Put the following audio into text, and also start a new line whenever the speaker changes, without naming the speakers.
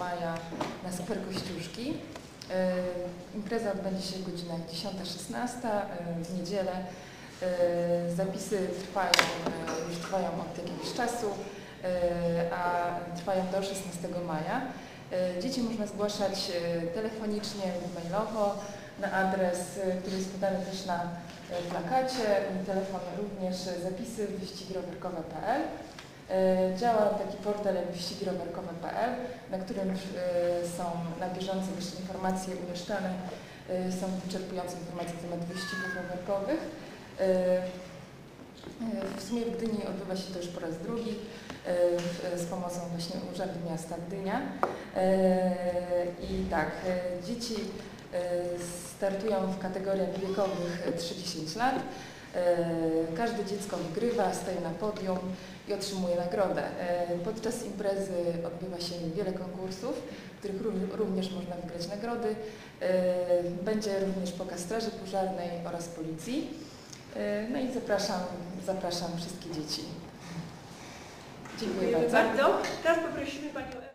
maja na Super Kościuszki. Y, Impreza odbędzie się w godzinach 10-16 y, w niedzielę. Y, Zapisy trwają, już trwają od jakiegoś czasu, a trwają do 16 maja. Dzieci można zgłaszać telefonicznie lub mailowo na adres, który jest podany też na plakacie. Telefon również zapisy wyścigrowerkowe.pl. Y, Działa taki portal jak wyścigrowerkowe.pl, na którym y, są na bieżąco informacje umieszczane. Y, Są wyczerpujące informacje na temat wyścigów rowerkowych. W sumie w Gdyni odbywa się to już po raz drugi z pomocą właśnie Urzędu Miasta Gdynia. I tak, dzieci startują w kategoriach wiekowych 3-10 lat. Y, Każde dziecko wygrywa, staje na podium i otrzymuje nagrodę. Y, Podczas imprezy odbywa się wiele konkursów, w których ró- również można wygrać nagrody. Y, Będzie również pokaz Straży Pożarnej oraz Policji. No i zapraszam, zapraszam wszystkie dzieci. Dziękuję
Dziękujemy
bardzo.
bardzo. Teraz poprosimy Panią.